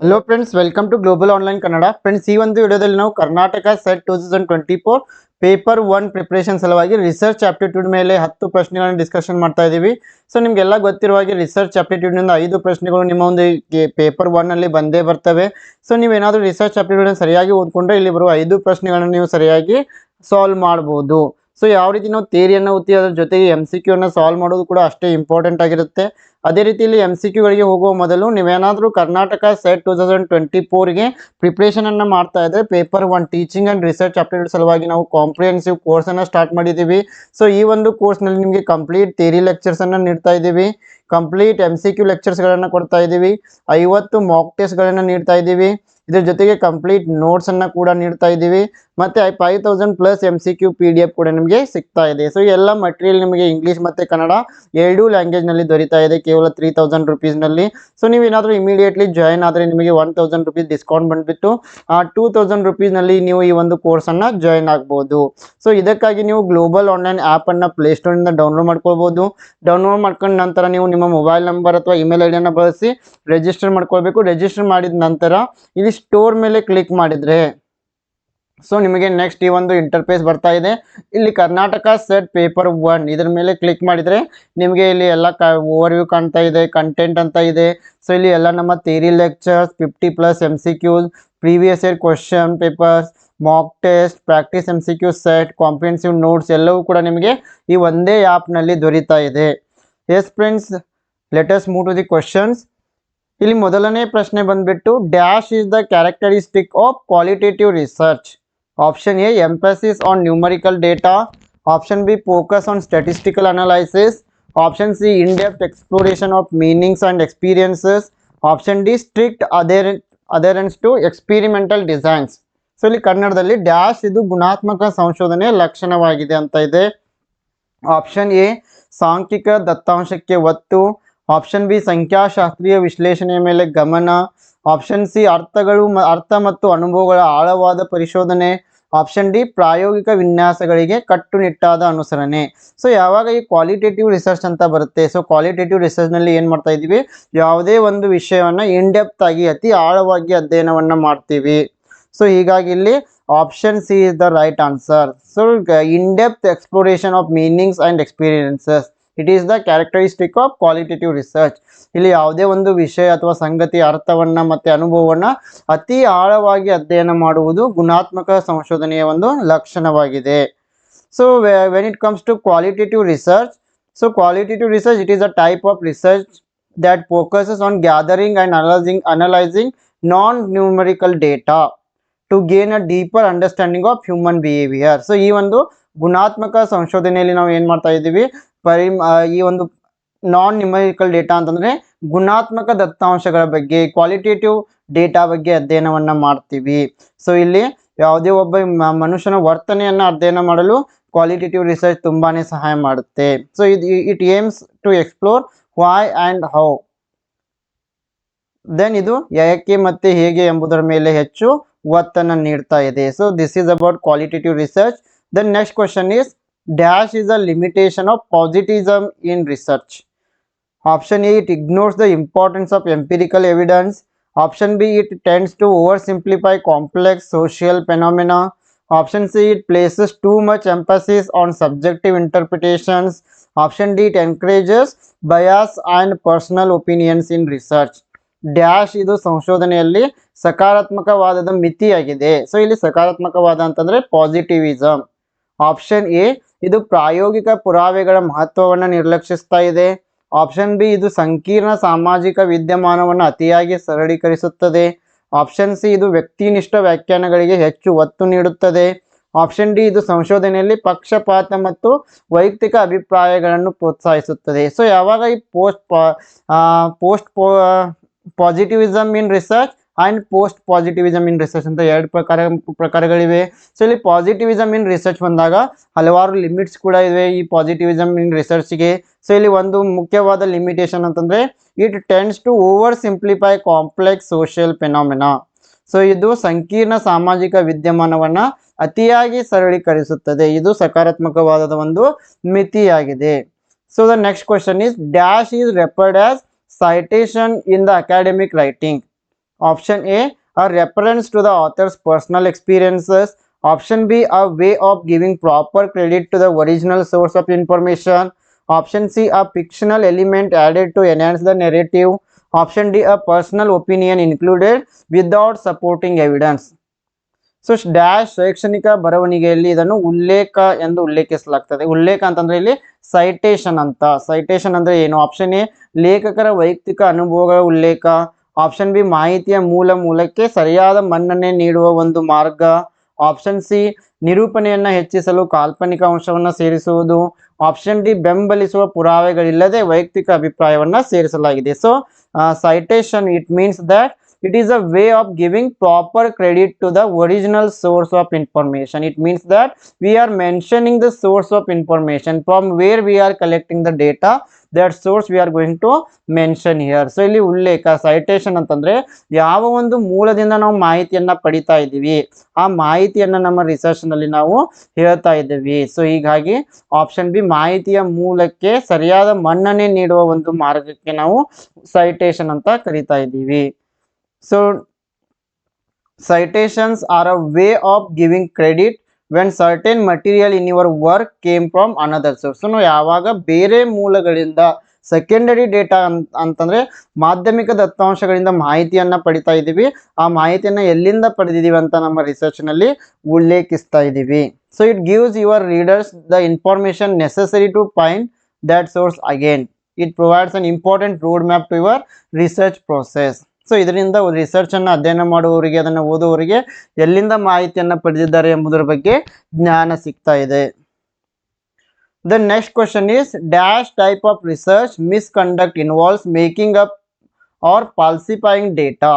Hello friends welcome to global online Kannada friends ಈ ಒಂದು ವಿಡಿಯೋದಲ್ಲಿ ನಾವು Karnataka SET two thousand twenty four paper one preparation ಸಲುವಾಗಿ research aptitude ಮೇಲೆ ಹತ್ತು ಪ್ರಶ್ನೆಗಳನ್ನು ಡಿಸ್ಕಷನ್ ಮಾಡ್ತಾ ಇದ್ದೀವಿ. ಸೊ ನಿಮಗೆಲ್ಲ ಗೊತ್ತಿರುವ ಹಾಗೆ ರಿಸರ್ಚ್ ಆಪ್ಟಿಟ್ಯೂಡ್ನಿಂದ ಐದು ಪ್ರಶ್ನೆಗಳು ನಿಮ್ಮ ಒಂದು ಪೇಪರ್ ಒನ್ನಲ್ಲಿ ಬಂದೇ ಬರ್ತವೆ. ಸೊ ನೀವೇನಾದರೂ ರಿಸರ್ಚ್ ಆಪ್ಟಿಟ್ಯೂಡನ್ನು ಸರಿಯಾಗಿ ಓದ್ಕೊಂಡ್ರೆ ಇಲ್ಲಿ ಬರುವ ಐದು ಪ್ರಶ್ನೆಗಳನ್ನು ನೀವು ಸರಿಯಾಗಿ ಸಾಲ್ವ್ ಮಾಡ್ಬೋದು. ಸೊ ಯಾವ ರೀತಿ ನಾವು ಥಿಯರಿಯನ್ನು ಓದ್ತೀವಿ ಅದ್ರ ಜೊತೆಗೆ ಎಂ ಸಿ ಕ್ಯೂನ ಸಾಲ್ವ್ ಮಾಡೋದು ಕೂಡ ಅಷ್ಟೇ ಇಂಪಾರ್ಟೆಂಟ್ ಆಗಿರುತ್ತೆ. ಅದೇ ರೀತಿಯಲ್ಲಿ ಎಂ ಸಿ ಕ್ಯೂಗಳಿಗೆ ಹೋಗುವ ಮೊದಲು ನೀವೇನಾದರೂ Karnataka SET two thousand twenty ಫೋರ್ಗೆ ಪ್ರಿಪ್ರೇಷನನ್ನು ಮಾಡ್ತಾ ಇದ್ದರೆ paper one teaching and research update ಸಲುವಾಗಿ ನಾವು ಕಾಂಪ್ರಿಹೆನ್ಸಿವ್ ಕೋರ್ಸನ್ನು ಸ್ಟಾರ್ಟ್ ಮಾಡಿದ್ದೀವಿ. ಸೊ ಈ ಒಂದು ಕೋರ್ಸ್ನಲ್ಲಿ ನಿಮಗೆ ಕಂಪ್ಲೀಟ್ ಥಿಯರಿ ಲೆಕ್ಚರ್ಸನ್ನು ನೀಡ್ತಾ ಇದ್ದೀವಿ. ಕಂಪ್ಲೀಟ್ ಎಂ ಸಿ ಕ್ಯೂ ಲೆಕ್ಚರ್ಸ್ಗಳನ್ನು ಕೊಡ್ತಾ ಇದ್ದೀವಿ. ಐವತ್ತು ಮಾಕ್ ಟೆಸ್ಟ್ಗಳನ್ನು ನೀಡ್ತಾ ಇದ್ದೀವಿ. ಇದ್ರ ಜೊತೆಗೆ ಕಂಪ್ಲೀಟ್ ನೋಟ್ಸ್ ಅನ್ನ ಕೂಡ ನೀಡ್ತಾ ಇದ್ದೀವಿ. ಮತ್ತೆ five thousand plus M C Q P D F ಕೂಡ ನಿಮಗೆ ಸಿಗ್ತಾ ಇದೆ. ಸೊ ಎಲ್ಲ ಮಟೀರಿಯಲ್ ನಿಮಗೆ ಇಂಗ್ಲೀಷ್ ಮತ್ತೆ ಕನ್ನಡ ಎರಡೂ ಲ್ಯಾಂಗ್ವೇಜ್ನಲ್ಲಿ ದೊರೀತಾ ಇದೆ, ಕೇವಲ ತ್ರೀ ತೌಸಂಡ್ ರುಪೀಸ್ನಲ್ಲಿ. ಸೊ ನೀವೇನಾದರೂ ಇಮಿಡಿಯೇಟ್ಲಿ ಜಾಯಿನ್ ಆದರೆ ನಿಮಗೆ ಒನ್ ತೌಸಂಡ್ ರುಪೀಸ್ ಡಿಸ್ಕೌಂಟ್ ಬಂದುಬಿಟ್ಟು ಟೂ ತೌಸಂಡ್ ರುಪೀಸ್ನಲ್ಲಿ ನೀವು ಈ ಒಂದು ಕೋರ್ಸ್ ಅನ್ನ ಜಾಯಿನ್ ಆಗಬಹುದು ಸೊ ಇದಕ್ಕಾಗಿ ನೀವು ಗ್ಲೋಬಲ್ ಆನ್ಲೈನ್ ಆಪ್ ಅನ್ನ ಪ್ಲೇಸ್ಟೋರ್ ಪ್ಲೇಸ್ಟೋರಿಂದ ಡೌನ್ಲೋಡ್ ಮಾಡ್ಕೋಬಹುದು ಡೌನ್ಲೋಡ್ ಮಾಡ್ಕೊಂಡ ನಂತರ ನೀವು ನಿಮ್ಮ ಮೊಬೈಲ್ ನಂಬರ್ ಅಥವಾ ಇಮೇಲ್ ಐಡಿಯನ್ನ ಡಿಯನ್ನು ಬಳಸಿ ರಿಜಿಸ್ಟರ್ ಮಾಡ್ಕೊಳ್ಬೇಕು. ರಿಜಿಸ್ಟರ್ ಮಾಡಿದ ನಂತರ ಇಲ್ಲಿ ಸ್ಟೋರ್ ಮೇಲೆ ಕ್ಲಿಕ್ ಮಾಡಿದರೆ ಸೊ ನಿಮಗೆ ನೆಕ್ಸ್ಟ್ ಈ ಒಂದು ಇಂಟರ್ಫೇಸ್ ಬರ್ತಾ ಇದೆ. ಇಲ್ಲಿ ಕರ್ನಾಟಕ ಸೆಟ್ ಪೇಪರ್ ಒನ್ ಇದ್ರ ಮೇಲೆ ಕ್ಲಿಕ್ ಮಾಡಿದರೆ, ನಿಮಗೆ ಇಲ್ಲಿ ಎಲ್ಲ ಕ ಓವರ್ವ್ಯೂ ಕಾಣ್ತಾ ಇದೆ ಕಂಟೆಂಟ್ ಅಂತ ಇದೆ. ಸೊ ಇಲ್ಲಿ ಎಲ್ಲ ನಮ್ಮ theory lectures fifty plus M C Qs previous year question papers mock test practice M C Q set comprehensive notes ಎಲ್ಲವೂ ಕೂಡ ನಿಮಗೆ ಈ ಒಂದೇ ಆ್ಯಪ್ನಲ್ಲಿ ದೊರೀತಾ ಇದೆ. Yes friends let's move to the questions ಇಲ್ಲಿ ಮೊದಲನೇ ಪ್ರಶ್ನೆ ಬಂದ್ಬಿಟ್ಟು dash is the characteristic of qualitative research option A emphasis on numerical data option B focus on statistical analysis option C in depth exploration of meanings and experiences option D strict adhere adherence to experimental designs so ಇಲ್ಲಿ ಕನ್ನಡದಲ್ಲಿ dash ಇದು ಗುಣಾತ್ಮಕ ಸಂಶೋಧನೆಯ ಲಕ್ಷಣವಾಗಿದೆ ಅಂತ ಇದೆ. Option A ಸಾಂಖ್ಯಿಕ ದತ್ತಾಂಶಕ್ಕೆ ಒತ್ತು. Option B ಸಂಖ್ಯಾಶಾಸ್ತ್ರೀಯ ವಿಶ್ಲೇಷಣೆಯ ಮೇಲೆ ಗಮನ. ಆಪ್ಷನ್ ಸಿ ಅರ್ಥಗಳು ಅರ್ಥ ಮತ್ತು ಅನುಭವಗಳ ಆಳವಾದ ಪರಿಶೋಧನೆ. ಆಪ್ಷನ್ ಡಿ ಪ್ರಾಯೋಗಿಕ ವಿನ್ಯಾಸಗಳಿಗೆ ಕಟ್ಟುನಿಟ್ಟಾದ ಅನುಸರಣೆ. ಸೊ ಯಾವಾಗ ಈ ಕ್ವಾಲಿಟೇಟಿವ್ ರಿಸರ್ಚ್ ಅಂತ ಬರುತ್ತೆ? ಸೊ ಕ್ವಾಲಿಟೇಟಿವ್ ರಿಸರ್ಚ್ನಲ್ಲಿ ಏನು ಮಾಡ್ತಾ ಇದ್ದೀವಿ? ಯಾವುದೇ ಒಂದು ವಿಷಯವನ್ನು ಇನ್ಡೆಪ್ತ್ ಆಗಿ, ಅತಿ ಆಳವಾಗಿ ಅಧ್ಯಯನವನ್ನು ಮಾಡ್ತೀವಿ. ಸೊ ಹೀಗಾಗಿ ಇಲ್ಲಿ option C is the right answer so in depth exploration of meanings and experiences it is the characteristic of qualitative research ಇಲ್ಲಿ ಯಾವುದೇ ಒಂದು ವಿಷಯ ಅಥವಾ ಸಂಗತಿ, ಅರ್ಥವನ್ನು ಮತ್ತು ಅನುಭವವನ್ನು ಅತಿ ಆಳವಾಗಿ ಅಧ್ಯಯನ ಮಾಡುವುದು ಗುಣಾತ್ಮಕ ಸಂಶೋಧನೆಯ ಒಂದು ಲಕ್ಷಣವಾಗಿದೆ. So when it comes to qualitative research so qualitative research it is a type of research that focuses on gathering and analyzing analyzing non-numerical data to gain a deeper understanding of human behavior. So ಈ ಒಂದು ಗುಣಾತ್ಮಕ ಸಂಶೋಧನೆಯಲ್ಲಿ ನಾವು ಏನು ಮಾಡ್ತಾ ಇದ್ದೀವಿ? ಪರಿ ಈ ಒಂದು ನಾನ್ ನ್ಯೂಮರಿಕಲ್ ಡೇಟಾ ಅಂತಂದ್ರೆ ಗುಣಾತ್ಮಕ ದತ್ತಾಂಶಗಳ ಬಗ್ಗೆ ಕ್ವಾಲಿಟೇಟಿವ್ ಡೇಟಾ ಬಗ್ಗೆ ಅಧ್ಯಯನವನ್ನು ಮಾಡ್ತೀವಿ. ಸೊ ಇಲ್ಲಿ ಯಾವುದೇ ಒಬ್ಬ ಮನುಷ್ಯನ ವರ್ತನೆಯನ್ನು ಅಧ್ಯಯನ ಮಾಡಲು ಕ್ವಾಲಿಟೇಟಿವ್ ರಿಸರ್ಚ್ ತುಂಬಾನೇ ಸಹಾಯ ಮಾಡುತ್ತೆ. So it aims to explore why and how then ಇದು ಯಾಕೆ ಮತ್ತೆ ಹೇಗೆ ಎಂಬುದರ ಮೇಲೆ ಹೆಚ್ಚು ಒತ್ತನ್ನು ನೀಡ್ತಾ ಇದೆ. So this is about qualitative research then next question is dash is a limitation of positivism in research option A it ignores the importance of empirical evidence option B it tends to oversimplify complex social phenomena option C it places too much emphasis on subjective interpretations option D it encourages bias and personal opinions in research dash ಇದು ಸಂಶೋಧನೆಯಲ್ಲಿ ಸಕಾರಾತ್ಮಕವಾದದ ಮಿತಿಯಾಗಿದೆ so ಇಲ್ಲಿ ಸಕಾರಾತ್ಮಕವಾದ ಅಂತಂದ್ರೆ ಪಾಸಿಟಿವಿಸಮ್ option A ಇದು ಪ್ರಾಯೋಗಿಕ ಪುರಾವೆಗಳ ಮಹತ್ವವನ್ನು ನಿರ್ಲಕ್ಷಿಸ್ತಾ ಇದೆ. Option B ಇದು ಸಂಕೀರ್ಣ ಸಾಮಾಜಿಕ ವಿದ್ಯಮಾನವನ್ನು ಅತಿಯಾಗಿ ಸರಳೀಕರಿಸುತ್ತದೆ. ಆಪ್ಷನ್ ಸಿ ಇದು ವ್ಯಕ್ತಿನಿಷ್ಠ ವ್ಯಾಖ್ಯಾನಗಳಿಗೆ ಹೆಚ್ಚು ಒತ್ತು ನೀಡುತ್ತದೆ. ಆಪ್ಷನ್ ಡಿ ಇದು ಸಂಶೋಧನೆಯಲ್ಲಿ ಪಕ್ಷಪಾತ ಮತ್ತು ವೈಯಕ್ತಿಕ ಅಭಿಪ್ರಾಯಗಳನ್ನು ಪ್ರೋತ್ಸಾಹಿಸುತ್ತದೆ. ಸೊ ಯಾವಾಗ ಈ post post positivism in research and post positivism in research ಅಂತ ಎರಡು ಪ್ರಕಾರ, ಪ್ರಕಾರಗಳಿವೆ. ಸೊ ಇಲ್ಲಿ ಪಾಸಿಟಿವಿಸಮ್ ಇನ್ ರಿಸರ್ಚ್ ಬಂದಾಗ ಹಲವಾರು ಲಿಮಿಟ್ಸ್ ಕೂಡ ಇವೆ ಈ ಪಾಸಿಟಿವಿಸಮ್ ಇನ್ ರಿಸರ್ಚ್ಗೆ ಸೊ ಇಲ್ಲಿ ಒಂದು ಮುಖ್ಯವಾದ ಲಿಮಿಟೇಷನ್ ಅಂತಂದರೆ it tends to over simplify complex social phenomena so ಇದು ಸಂಕೀರ್ಣ ಸಾಮಾಜಿಕ ವಿದ್ಯಮಾನವನ್ನು ಅತಿಯಾಗಿ ಸರಳೀಕರಿಸುತ್ತದೆ. ಇದು ಸಕಾರಾತ್ಮಕವಾದ ಒಂದು ಮಿತಿಯಾಗಿದೆ. So the next question is dash is referred as citation in the academic writing. option A a reference to the author's personal experiences option b a way of giving proper credit to the original source of information option c a fictional element added to enhance the narrative option d a personal opinion included without supporting evidence so dash ಶೈಕ್ಷಣಿಕ ಬರವಣಿಗೆಯಲ್ಲಿ ಇದನ್ನು ಉಲ್ಲೇಖ ಎಂದು ಉಲ್ಲೇಖಿಸಲಾಗ್ತದೆ ಉಲ್ಲೇಖ ಅಂತಂದ್ರೆ ಇಲ್ಲಿ citation ಅಂತ citation ಅಂದ್ರೆ ಏನು ಆಪ್ಷನ್ ಎ ಲೇಖಕರ ವೈಯಕ್ತಿಕ ಅನುಭವಗಳ ಉಲ್ಲೇಖ ಆಪ್ಷನ್ ಬಿ ಮಾಹಿತಿಯ ಮೂಲ ಮೂಲಕ್ಕೆ ಸರಿಯಾದ ಮನ್ನಣೆ ನೀಡುವ ಒಂದು ಮಾರ್ಗ. ಆಪ್ಷನ್ ಸಿ ನಿರೂಪಣೆಯನ್ನು ಹೆಚ್ಚಿಸಲು ಕಾಲ್ಪನಿಕ ಅಂಶವನ್ನ ಸೇರಿಸುವುದು. ಆಪ್ಷನ್ ಡಿ ಬೆಂಬಲಿಸುವ ಪುರಾವೆಗಳಿಲ್ಲದೆ ವೈಯಕ್ತಿಕ ಅಭಿಪ್ರಾಯವನ್ನ ಸೇರಿಸಲಾಗಿದೆ. So citation it means that it is a way of giving proper credit to the original source of information it means that we are mentioning the source of information from where we are collecting the data that source we are going to mention here so ಇಲ್ಲಿ ಉಲ್ಲೇಖ citation ಅಂತಂದ್ರೆ ಯಾವ ಒಂದು ಮೂಲದಿಂದ ನಾವು ಮಾಹಿತಿಯನ್ನ ಪಡಿತಾ ಇದ್ದೀವಿ ಆ ಮಾಹಿತಿಯನ್ನ ನಮ್ಮ ರಿಸರ್ಚ್ನಲ್ಲಿ ನಾವು ಹೇಳ್ತಾ ಇದ್ದೀವಿ ಸೊ ಹೀಗಾಗಿ ಆಪ್ಷನ್ ಬಿ ಮಾಹಿತಿಯ ಮೂಲಕ್ಕೆ ಸರಿಯಾದ ಮನ್ನಣೆ ನೀಡುವ ಒಂದು ಮಾರ್ಗಕ್ಕೆ ನಾವು ಸೈಟೇಷನ್ ಅಂತ ಕರಿತಾ ಇದ್ದೀವಿ So, citations are a way of giving credit when certain material in your work came from another source. So, ನಾವು ಯಾವಾಗ ಬೇರೆ ಮೂಲಗಳಿಂದ ಸೆಕೆಂಡರಿ ಡೇಟಾ ಅಂತಂದರೆ ಮಾಧ್ಯಮಿಕ ದತ್ತಾಂಶಗಳಿಂದ ಮಾಹಿತಿಯನ್ನು ಪಡಿತಾ ಇದ್ದೀವಿ. ಆ ಮಾಹಿತಿಯನ್ನು ಎಲ್ಲಿಂದ ಪಡೆದಿದ್ದೀವಿ ಅಂತ ನಮ್ಮ ರಿಸರ್ಚ್ನಲ್ಲಿ ಉಲ್ಲೇಖಿಸ್ತಾ ಇದ್ದೀವಿ. So it gives your readers the information necessary to find that source again it provides an important road map to your research process so ಇದರಿಂದ ರಿಸರ್ಚ್ ಅನ್ನು ಅಧ್ಯಯನ ಮಾಡುವವರಿಗೆ, ಅದನ್ನು ಓದುವವರಿಗೆ ಎಲ್ಲಿಂದ ಮಾಹಿತಿಯನ್ನು ಪಡೆದಿದ್ದಾರೆ ಎಂಬುದರ ಬಗ್ಗೆ ಜ್ಞಾನ ಸಿಗ್ತಾ ಇದೆ. The next question is dash type of research misconduct involves making up or falsifying data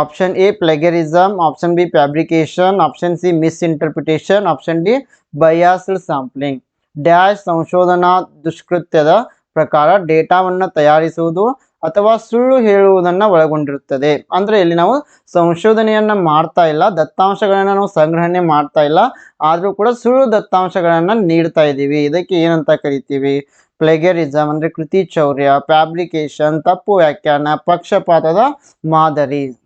option A plagiarism option B fabrication option C misinterpretation option D biased sampling dash ಸಂಶೋಧನಾ ದುಷ್ಕೃತ್ಯದ ಪ್ರಕಾರ ಡೇಟಾವನ್ನು ತಯಾರಿಸುವುದು ಅಥವಾ ಸುಳ್ಳು ಹೇಳುವುದನ್ನ ಒಳಗೊಂಡಿರುತ್ತದೆ. ಅಂದ್ರೆ ಇಲ್ಲಿ ನಾವು ಸಂಶೋಧನೆಯನ್ನ ಮಾಡ್ತಾ ಇಲ್ಲ, ದತ್ತಾಂಶಗಳನ್ನ ನಾವು ಸಂಗ್ರಹಣೆ ಮಾಡ್ತಾ ಇಲ್ಲ, ಆದ್ರೂ ಕೂಡ ಸುಳ್ಳು ದತ್ತಾಂಶಗಳನ್ನ ನೀಡ್ತಾ ಇದ್ದೀವಿ. ಇದಕ್ಕೆ ಏನಂತ ಕರಿತೀವಿ? ಪ್ಲೆಗರಿಸಮ್ ಅಂದ್ರೆ ಕೃತಿ ಚೌರ್ಯ ಫ್ಯಾಬ್ರಿಕೇಶನ್ ತಪ್ಪು ವ್ಯಾಖ್ಯಾನ, ಪಕ್ಷಪಾತದ ಮಾದರಿ.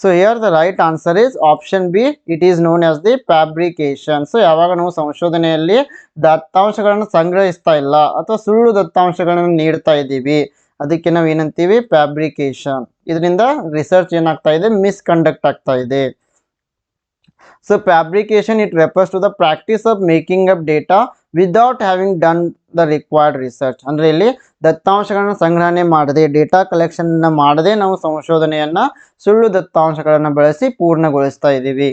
So here the right answer is option B it is known as the fabrication so ಯಾವಾಗ ನಾವು ಸಂಶೋಧನೆಯಲ್ಲಿ ದತ್ತಾಂಶಗಳನ್ನು ಸಂಗ್ರಹಿಸ್ತಾ ಇಲ್ಲ ಅಥವಾ ಸುಳ್ಳು ದತ್ತಾಂಶಗಳನ್ನು ನೀಡ್ತಾ ಇದ್ದೀವಿ, ಅದಕ್ಕೆ ನಾವು ಏನಂತೀವಿ? ಫ್ಯಾಬ್ರಿಕೇಶನ್ ಇದರಿಂದ ರಿಸರ್ಚ್ ಏನಾಗ್ತಾ ಇದೆ? ಮಿಸ್ಕಂಡಕ್ಟ್ ಆಗ್ತಾ ಇದೆ. So fabrication it refers to the practice of making up data without having done the required research ಅಂದ್ರೆ ಇಲ್ಲಿ ದತ್ತಾಂಶಗಳನ್ನ ಸಂಗ್ರಹಣೆ ಮಾಡದೆ ಡೇಟಾ ಕಲೆಕ್ಷನ್ ಮಾಡದೆ ನಾವು ಸಂಶೋಧನೆಯನ್ನ, ಸುಳ್ಳು ದತ್ತಾಂಶಗಳನ್ನು ಬಳಸಿ ಪೂರ್ಣಗೊಳಿಸ್ತಾ ಇದ್ದೀವಿ.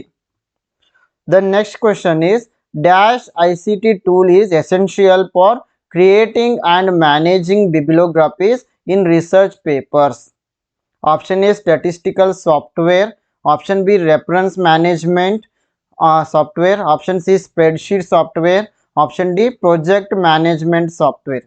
The next question is dash I C T tool is essential for creating and managing bibliographies in research papers option A statistical software option B reference management software option C spreadsheet software option D project management software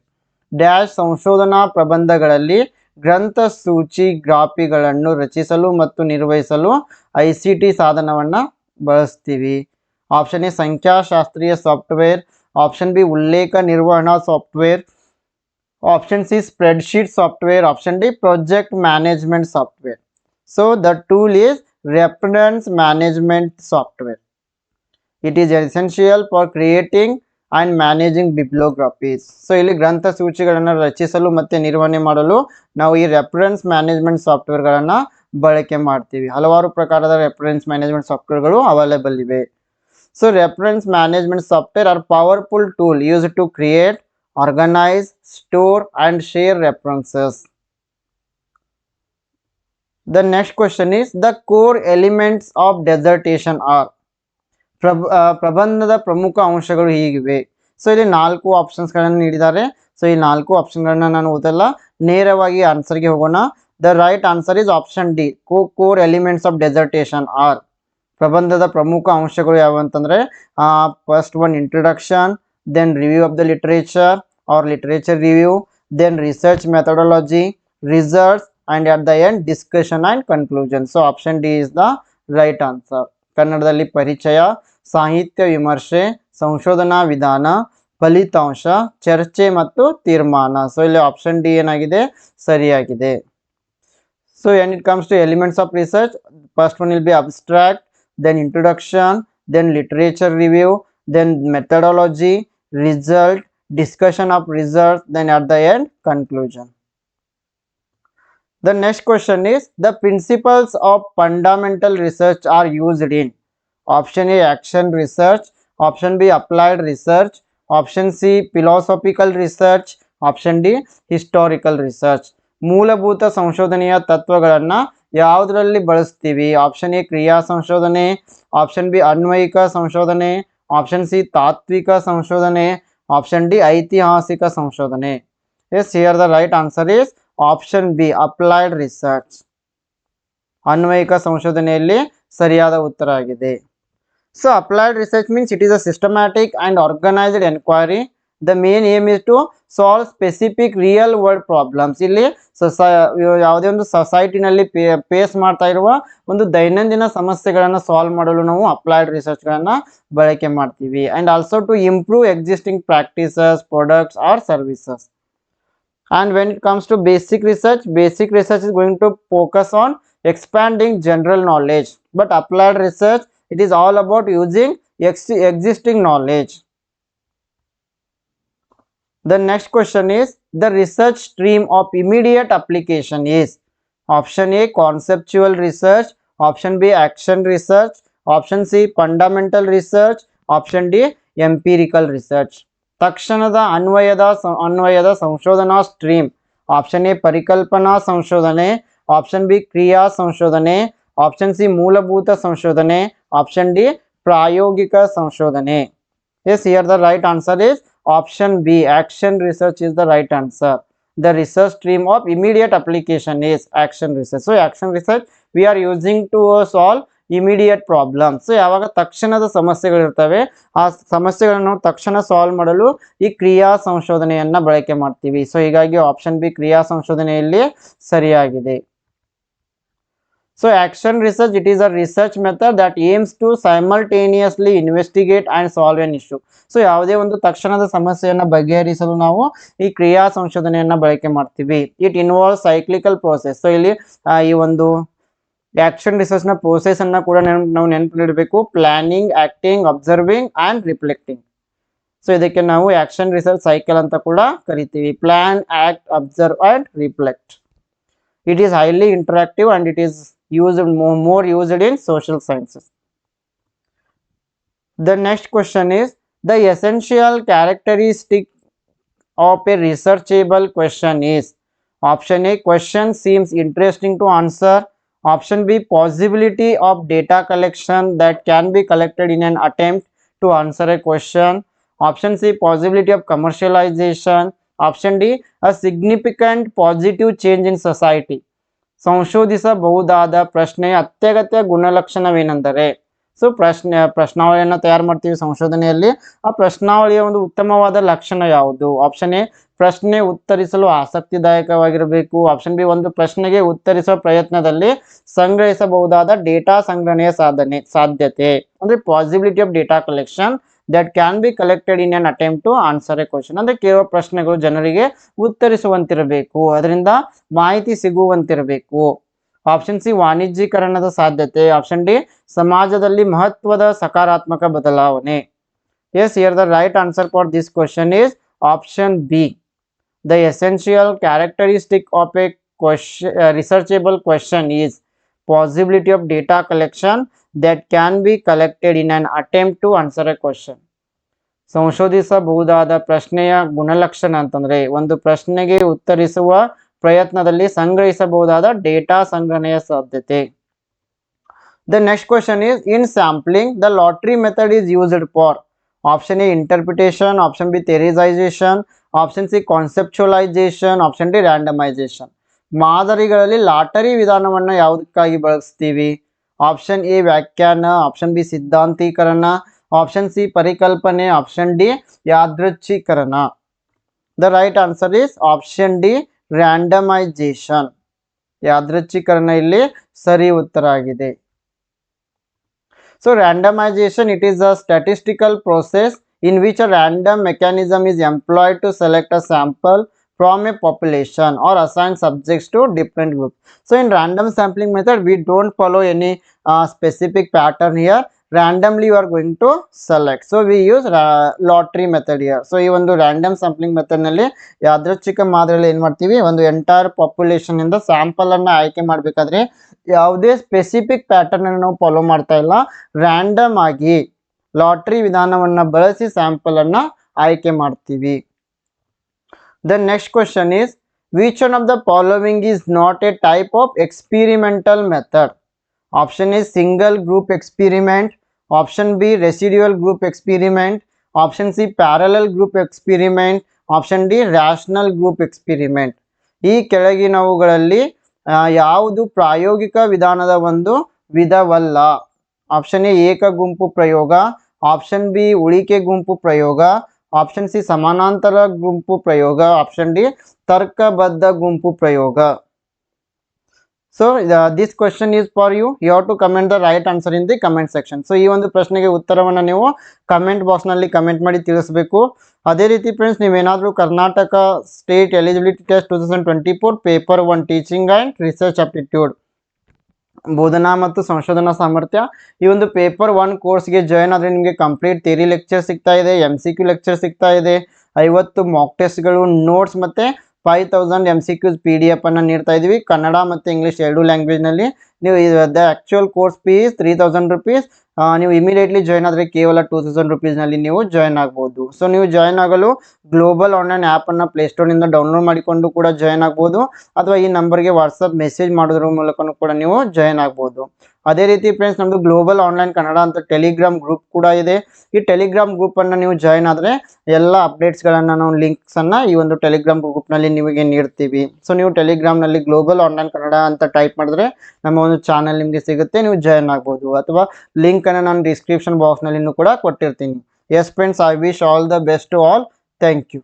dash ಸಂಶೋಧನಾ ಪ್ರಬಂಧಗಳಲ್ಲಿ ಗ್ರಂಥ ಸೂಚಿ ಗ್ರಾಫಿಗಳನ್ನು ರಚಿಸಲು ಮತ್ತು ನಿರ್ವಹಿಸಲು I C T ಸಾಧನವನ್ನು ಬಳಸ್ತೀವಿ. Option A ಸಂಖ್ಯಾಶಾಸ್ತ್ರೀಯ ಸಾಫ್ಟ್ವೇರ್ ಆಪ್ಷನ್ ಬಿ ಉಲ್ಲೇಖ ನಿರ್ವಹಣಾ software option C spreadsheet software option D project management software so the tool is reference management software it is essential for creating and managing bibliographies so ಇಲ್ಲಿ ಗ್ರಂಥ ಸೂಚಿಗಳನ್ನು ರಚಿಸಲು ಮತ್ತು ನಿರ್ವಹಣೆ ಮಾಡಲು ನಾವು ಈ ರೆಫರೆನ್ಸ್ ಮ್ಯಾನೇಜ್ಮೆಂಟ್ ಸಾಫ್ಟ್ವೇರ್ಗಳನ್ನು ಬಳಕೆ ಮಾಡ್ತೀವಿ. ಹಲವಾರು ಪ್ರಕಾರದ ರೆಫರೆನ್ಸ್ ಮ್ಯಾನೇಜ್ಮೆಂಟ್ ಸಾಫ್ಟ್ವೇರ್ಗಳು ಅವೈಲೇಬಲ್ ಇವೆ. So reference management software are powerful tool use to create organise store and share references The next question is, the core elements of dissertation are ಪ್ರಬ ಪ್ರಬಂಧದ ಪ್ರಮುಖ ಅಂಶಗಳು ಹೀಗಿವೆ. ಸೊ ಇಲ್ಲಿ ನಾಲ್ಕು ಆಪ್ಷನ್ಸ್ಗಳನ್ನು ನೀಡಿದ್ದಾರೆ. ಸೊ ಈ ನಾಲ್ಕು ಆಪ್ಷನ್ಗಳನ್ನ ನಾನು ಓದಲ್ಲ ನೇರವಾಗಿ ಆನ್ಸರ್ಗೆ ಹೋಗೋಣ. The right answer is option D co core elements of dissertation or ಪ್ರಬಂಧದ ಪ್ರಮುಖ ಅಂಶಗಳು ಯಾವುವು ಅಂತಂದರೆ first one introduction then review of the literature or literature review then research methodology research and at the end discussion and conclusion so option D is the right answer ಕನ್ನಡದಲ್ಲಿ ಪರಿಚಯ, ಸಾಹಿತ್ಯ ವಿಮರ್ಶೆ, ಸಂಶೋಧನಾ ವಿಧಾನ, ಫಲಿತಾಂಶ, ಚರ್ಚೆ ಮತ್ತು ತೀರ್ಮಾನ. ಸೊ ಇಲ್ಲಿ ಆಪ್ಷನ್ ಡಿ ಏನಾಗಿದೆ? ಸರಿಯಾಗಿದೆ. So when it comes to elements of research first one will be abstract then introduction then literature review then methodology result discussion of result then at the end conclusion. The next question is the principles of fundamental research are used in option A action research, option B applied research, option C philosophical research, option D historical research. ಮೂಲಭೂತ ಸಂಶೋಧನೆಯ ತತ್ವಗಳನ್ನ ಯಾವುದರಲ್ಲಿ ಬಳಸ್ತೀವಿ option A ಕ್ರಿಯಾ ಸಂಶೋಧನೆ option B ಅನ್ವಯಿಕ ಸಂಶೋಧನೆ option C ತಾತ್ವಿಕ ಸಂಶೋಧನೆ ಆಪ್ಷನ್ ಡಿ ಐತಿಹಾಸಿಕ ಸಂಶೋಧನೆ yes here the right answer is option B applied research ಅನ್ವಯಿಕ ಸಂಶೋಧನೆಯಲ್ಲಿ ಸರಿಯಾದ ಉತ್ತರ ಆಗಿದೆ. So applied research means it is a systematic and organised enquiry the main aim is to solve specific real world problems ಇಲ್ಲಿ ಸೊಸೈ ಯಾವುದೇ ಒಂದು ಸೊಸೈಟಿನಲ್ಲಿ pay face ಮಾಡ್ತಾ ಇರುವ ಒಂದು ದೈನಂದಿನ ಸಮಸ್ಯೆಗಳನ್ನು ಸಾಲ್ವ್ ಮಾಡಲು ನಾವು ಅಪ್ಲೈಡ್ ರಿಸರ್ಚ್ಗಳನ್ನು ಬಳಕೆ ಮಾಡ್ತೀವಿ. And also to improve existing practices products or services and when it comes to basic research basic research is going to focus on expanding general knowledge. But applied research it is all about using ex- existing knowledge. The next question is the research stream of immediate application is option a conceptual research option b action research option c fundamental research option d empirical research ತಕ್ಷಣದ ಅನ್ವಯದ ಸ- ಅನ್ವಯದ ಸಂಶೋಧನಾ stream. Option A ಪರಿಕಲ್ಪನಾ ಸಂಶೋಧನೆ. Option B ಕ್ರಿಯಾ ಸಂಶೋಧನೆ. Option C ಮೂಲಭೂತ ಸಂಶೋಧನೆ. ಆಪ್ಷನ್ ಡಿ ಪ್ರಾಯೋಗಿಕ ಸಂಶೋಧನೆ. Yes here the right answer is option B action research is the right answer the research stream of immediate application is action research. So action research we are using to uh, solve immediate problems ಯಾವಾಗ ತಕ್ಷಣದ ಸಮಸ್ಯೆಗಳಿರ್ತವೆ ಆ ಸಮಸ್ಯೆಗಳನ್ನು ತಕ್ಷಣ solve ಮಾಡಲು ಈ ಕ್ರಿಯಾ ಸಂಶೋಧನೆಯನ್ನ ಬಳಕೆ ಮಾಡ್ತೀವಿ. ಸೊ ಹೀಗಾಗಿ ಆಪ್ಷನ್ ಬಿ ಕ್ರಿಯಾ ಸಂಶೋಧನೆಯಲ್ಲಿ ಸರಿಯಾಗಿದೆ. So action research it is a research method that aims to simultaneously investigate and solve an issue so ಯಾವುದೇ ಒಂದು ತಕ್ಷಣದ ಸಮಸ್ಯೆಯನ್ನು ಬಗೆಹರಿಸಲು ನಾವು ಈ ಕ್ರಿಯಾ ಸಂಶೋಧನೆಯನ್ನು ಬಳಕೆ ಮಾಡ್ತೀವಿ. It involve cyclical process so ಇಲ್ಲಿ ಈ ಒಂದು ಆಕ್ಷನ್ ರಿಸರ್ಚ್ನ ಪ್ರೋಸೆಸ್ ಅನ್ನ ಕೂಡ ನೆನ್- ನಾವು ನೆನಪಿಡಬೇಕು. Planning acting observing and reflecting so ಇದಕ್ಕೆ ನಾವು ಆಕ್ಷನ್ ರಿಸರ್ಚ್ ಸೈಕಲ್ ಅಂತ ಕೂಡ ಕರಿತೀವಿ. Plan act observe and reflect it is highly interactive and it is used more used in social sciences The next question is, the essential characteristic of a researchable question is, option A, question seems interesting to answer. option B possibility of data collection that can be collected in an attempt to answer a question option C possibility of commercialization option D a significant positive change in society ಸಂಶೋಧಿಸಬಹುದಾದ ಪ್ರಶ್ನೆಯ ಅತ್ಯಗತ್ಯ ಗುಣಲಕ್ಷಣವೇನೆಂದರೆ so ಪ್ರಶ್ನೆ, ಪ್ರಶ್ನಾವಳಿಯನ್ನು ತಯಾರು ಮಾಡ್ತೀವಿ ಸಂಶೋಧನೆಯಲ್ಲಿ. ಆ ಪ್ರಶ್ನಾವಳಿಯ ಒಂದು ಉತ್ತಮವಾದ ಲಕ್ಷಣ ಯಾವುದು? ಆಪ್ಷನ್ ಎ, ಪ್ರಶ್ನೆ ಉತ್ತರಿಸಲು ಆಸಕ್ತಿದಾಯಕವಾಗಿರಬೇಕು. ಆಪ್ಷನ್ ಬಿ, ಒಂದು ಪ್ರಶ್ನೆಗೆ ಉತ್ತರಿಸುವ ಪ್ರಯತ್ನದಲ್ಲಿ ಸಂಗ್ರಹಿಸಬಹುದಾದ ಡೇಟಾ ಸಂಗ್ರಹಣೆಯ ಸಾಧನೆ, ಸಾಧ್ಯತೆ. ಅಂದ್ರೆ possibility of data collection that can be collected in an attempt to answer a question ಅಂದ್ರೆ ಕೇಳುವ ಪ್ರಶ್ನೆಗಳು ಜನರಿಗೆ ಉತ್ತರಿಸುವಂತಿರಬೇಕು. ಅದರಿಂದ ಮಾಹಿತಿ ಸಿಗುವಂತಿರಬೇಕು. ಆಪ್ಷನ್ ಸಿ ವಾಣಿಜ್ಯೀಕರಣದ ಸಾಧ್ಯತೆ. ಆಪ್ಷನ್ ಡಿ ಸಮಾಜದಲ್ಲಿ ಮಹತ್ವದ ಸಕಾರಾತ್ಮಕ ಬದಲಾವಣೆ. Yes here the right answer for this question is option B the essential characteristic of a question researchable question is possibility of data collection that can be collected in an attempt to answer a question ಸಂಶೋಧಿಸಬಹುದಾದ ಪ್ರಶ್ನೆಯ ಗುಣಲಕ್ಷಣ ಅಂತಂದ್ರೆ, ಒಂದು ಪ್ರಶ್ನೆಗೆ ಉತ್ತರಿಸುವ ಪ್ರಯತ್ನದಲ್ಲಿ ಸಂಗ್ರಹಿಸಬಹುದಾದ data ಸಂಗ್ರಹಣೆಯ ಸಾಧ್ಯತೆ. The next question is in sampling the lottery method is used for option A interpretation option B theorisation option C conceptualisation option D randomisation ಮಾದರಿಗಳಲ್ಲಿ ಲಾಟರಿ ವಿಧಾನವನ್ನು ಯಾವುದಕ್ಕಾಗಿ ಬಳಸ್ತೀವಿ? ಆಪ್ಷನ್ ಎ ವ್ಯಾಖ್ಯಾನ ಆಪ್ಷನ್ ಬಿ ಸಿದ್ಧಾಂತೀಕರಣ ಆಪ್ಷನ್ ಸಿ ಪರಿಕಲ್ಪನೆ option D ಯಾದೃಚ್ಛೀಕರಣ. The right answer is option D randomisation ಯಾದೃಚ್ಛೀಕರಣ ಇಲ್ಲಿ ಸರಿ ಉತ್ತರ ಆಗಿದೆ so randomization it is a statistical process in which a random mechanism is employed to select a sample from a population or assign subjects to different groups. So in random sampling method, we don't follow any uh, specific pattern here. Randomly you are going to select. So, we use lottery method here. So, ಈ ಒಂದು random sampling ಮೆಥಡ್ನಲ್ಲಿ ಯಾದೃಚ್ಛಿಕ ಮಾದರಿಯಲ್ಲಿ ಏನ್ ಮಾಡ್ತೀವಿ ಒಂದು entire population ಇಂದ sample ಅನ್ನ ಆಯ್ಕೆ ಮಾಡ್ಬೇಕಾದ್ರೆ ಯಾವುದೇ ಸ್ಪೆಸಿಫಿಕ್ ಪ್ಯಾಟರ್ನ್ ಅನ್ನು ನಾವು ಫಾಲೋ ಮಾಡ್ತಾ ಇಲ್ಲ ರ್ಯಾಂಡಮ್ ಆಗಿ ಲಾಟ್ರಿ ವಿಧಾನವನ್ನ ಬಳಸಿ ಸ್ಯಾಂಪಲ್ ಅನ್ನ ಆಯ್ಕೆ ಮಾಡ್ತೀವಿ the next question is which one of the following is not a type of experimental method option A single group experiment. Option B residual group experiment. Option C parallel group experiment. Option D rational group experiment ಈ ಕೆಳಗಿನವುಗಳಲ್ಲಿ ಯಾವುದು ಪ್ರಾಯೋಗಿಕ ವಿಧಾನದ ಒಂದು ವಿಧವಲ್ಲ. Option A ಏಕ ಗುಂಪು ಪ್ರಯೋಗ. Option B ಉಳಿಕೆ ಗುಂಪು ಪ್ರಯೋಗ. ಆಪ್ಷನ್ ಸಿ ಸಮಾನಾಂತರ ಗುಂಪು ಪ್ರಯೋಗ. ಆಪ್ಷನ್ ಡಿ ತರ್ಕಬದ್ಧ ಗುಂಪು ಪ್ರಯೋಗ. So this question is for you you have to comment the right answer in the comment section so ಈ ಒಂದು ಪ್ರಶ್ನೆಗೆ ಉತ್ತರವನ್ನು ನೀವು ಕಮೆಂಟ್ ಬಾಕ್ಸ್ನಲ್ಲಿ ಕಮೆಂಟ್ ಮಾಡಿ ತಿಳಿಸಬೇಕು. ಅದೇ ರೀತಿ ಫ್ರೆಂಡ್ಸ್ ನೀವೇನಾದರೂ Karnataka state eligibility test two thousand twenty four paper one teaching and research aptitude ಬೋಧನಾ ಮತ್ತು ಸಂಶೋಧನಾ ಸಾಮರ್ಥ್ಯ. ಈ ಒಂದು ಪೇಪರ್ ಒನ್ ಕೋರ್ಸ್ಗೆ ಜಾಯ್ನ್ ಆದರೆ ನಿಮಗೆ ಕಂಪ್ಲೀಟ್ ಥಿಯರಿ ಲೆಕ್ಚರ್ ಸಿಗ್ತಾ ಇದೆ ಎಂ ಸಿ ಕ್ಯೂ ಲೆಕ್ಚರ್ ಸಿಗ್ತಾ ಇದೆ, ಐವತ್ತು ಮಾಕ್ ಟೆಸ್ಟ್ಗಳು ನೋಟ್ಸ್ ಮತ್ತು five thousand M C Qs P D F ಅನ್ನು ನೀಡ್ತಾ ಇದ್ದೀವಿ ಕನ್ನಡ ಮತ್ತು ಇಂಗ್ಲೀಷ್ ಎರಡು ಲ್ಯಾಂಗ್ವೇಜ್ನಲ್ಲಿ ನೀವು the actual course fees three thousand rupees ನೀವು ಇಮಿಡಿಯೇಟ್ಲಿ ಜಾಯ್ನ್ ಆದರೆ ಕೇವಲ ಟೂ ತೌಸಂಡ್ ರುಪೀಸ್ನಲ್ಲಿ ನೀವು ಜಾಯ್ನ್ ಆಗ್ಬೋದು. ಸೊ ನೀವು ಜಾಯ್ನ್ ಆಗಲು ಗ್ಲೋಬಲ್ ಆನ್ಲೈನ್ ಆ್ಯಪನ್ನು ಪ್ಲೇಸ್ಟೋರ್ನಿಂದ ಡೌನ್ಲೋಡ್ ಮಾಡಿಕೊಂಡು ಕೂಡ ಜಾಯ್ನ್ ಆಗ್ಬೋದು. ಅಥವಾ ಈ ನಂಬರ್ಗೆ ವಾಟ್ಸಪ್ ಮೆಸೇಜ್ ಮಾಡೋದ್ರ ಮೂಲಕನೂ ಕೂಡ ನೀವು ಜಾಯ್ನ್ ಆಗ್ಬೋದು. ಅದೇ ರೀತಿ ಫ್ರೆಂಡ್ಸ್ ನಮ್ಮದು ಗ್ಲೋಬಲ್ ಆನ್ಲೈನ್ ಕನ್ನಡ ಅಂತ ಟೆಲಿಗ್ರಾಮ್ ಗ್ರೂಪ್ ಕೂಡ ಇದೆ. ಈ ಟೆಲಿಗ್ರಾಮ್ ಗ್ರೂಪನ್ನು ನೀವು ಜಾಯ್ನ್ ಆದರೆ ಎಲ್ಲ ಅಪ್ಡೇಟ್ಸ್ಗಳನ್ನು ನಾವು ಲಿಂಕ್ಸನ್ನು ಈ ಒಂದು ಟೆಲಿಗ್ರಾಮ್ ಗ್ರೂಪ್ನಲ್ಲಿ ನಿಮಗೆ ನೀಡ್ತೀವಿ. ಸೊ ನೀವು ಟೆಲಿಗ್ರಾಮ್ನಲ್ಲಿ ಗ್ಲೋಬಲ್ ಆನ್ಲೈನ್ ಕನ್ನಡ ಅಂತ ಟೈಪ್ ಮಾಡಿದ್ರೆ ನಮ್ಮ ಒಂದು ಚಾನಲ್ ನಿಮಗೆ ಸಿಗುತ್ತೆ, ನೀವು ಜಾಯ್ನ್ ಆಗ್ಬೋದು. ಅಥವಾ ಲಿಂಕನ್ನು ನಾನು ಡಿಸ್ಕ್ರಿಪ್ಷನ್ ಬಾಕ್ಸ್ನಲ್ಲಿನೂ ಕೂಡ ಕೊಟ್ಟಿರ್ತೀನಿ. Yes friends I wish all the best to all thank you